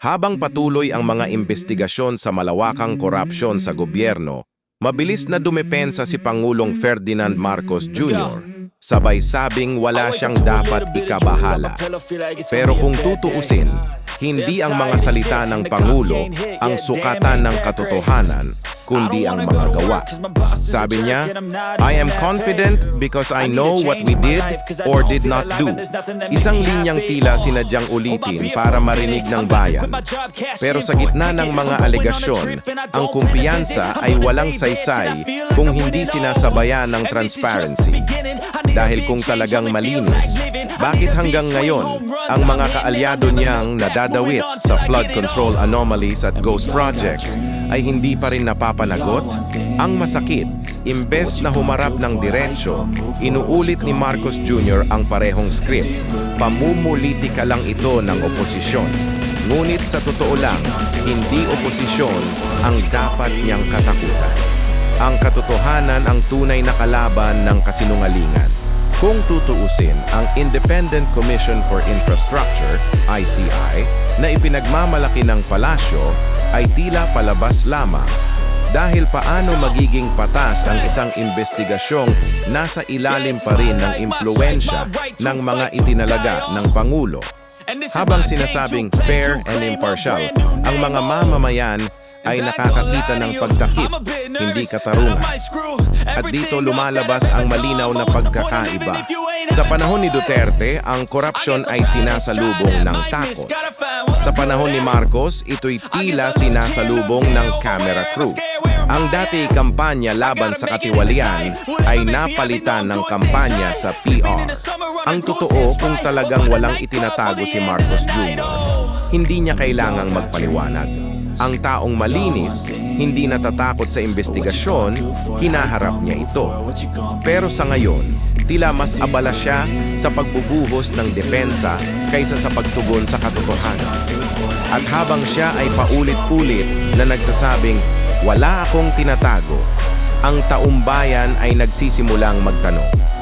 Habang patuloy ang mga investigasyon sa malawakang korupsyon sa gobyerno, mabilis na dumepensa si Pangulong Ferdinand Marcos Jr. Sabay sabing wala siyang dapat ikabahala. Pero kung tutuusin, hindi ang mga salita ng Pangulo ang sukatan ng katotohanan, kundi ang mga gawa. Sabi niya, I am confident because I know what we did or did not do. Isang linyang tila sinadyang ulitin para marinig ng bayan. Pero sa gitna ng mga alegasyon, ang kumpiyansa ay walang saysay kung hindi sinasabayan ng transparency. Dahil kung talagang malinis, bakit hanggang ngayon ang mga kaalyado niyang nadadawit sa flood control anomalies at ghost projects ay hindi pa rin napapanagot? Ang masakit, imbes na humarap ng diretsyo, inuulit ni Marcos Jr. ang parehong script. Pamumulitika lang ito ng oposisyon. Ngunit sa totoo lang, hindi oposisyon ang dapat niyang katakutan. Ang katotohanan ang tunay na kalaban ng kasinungalingan. Kung tutuusin, ang Independent Commission for Infrastructure, ICI, na ipinagmamalaki ng palasyo ay tila palabas lamang. Dahil paano magiging patas ang isang investigasyong nasa ilalim pa rin ng impluensya ng mga itinalaga ng Pangulo. Habang sinasabing fair and impartial, ang mga mamamayan ay nakakakita ng pagtakip, hindi katarungan. At dito lumalabas ang malinaw na pagkakaiba. Sa panahon ni Duterte, ang korupsyon ay sinasalubong ng takot. Sa panahon ni Marcos, ito'y tila sinasalubong ng camera crew. Ang dati kampanya laban sa katiwalian ay napalitan ng kampanya sa PR. Ang totoo kung talagang walang itinatago si Marcos Jr., hindi niya kailangang magpaliwanag. Ang taong malinis, hindi natatakot sa investigasyon, hinaharap niya ito. Pero sa ngayon, tila mas abala siya sa pagbubuhos ng depensa kaysa sa pagtugon sa katotohanan. At habang siya ay paulit-ulit na nagsasabing, wala akong tinatago, ang taumbayan ay nagsisimulang magtanong.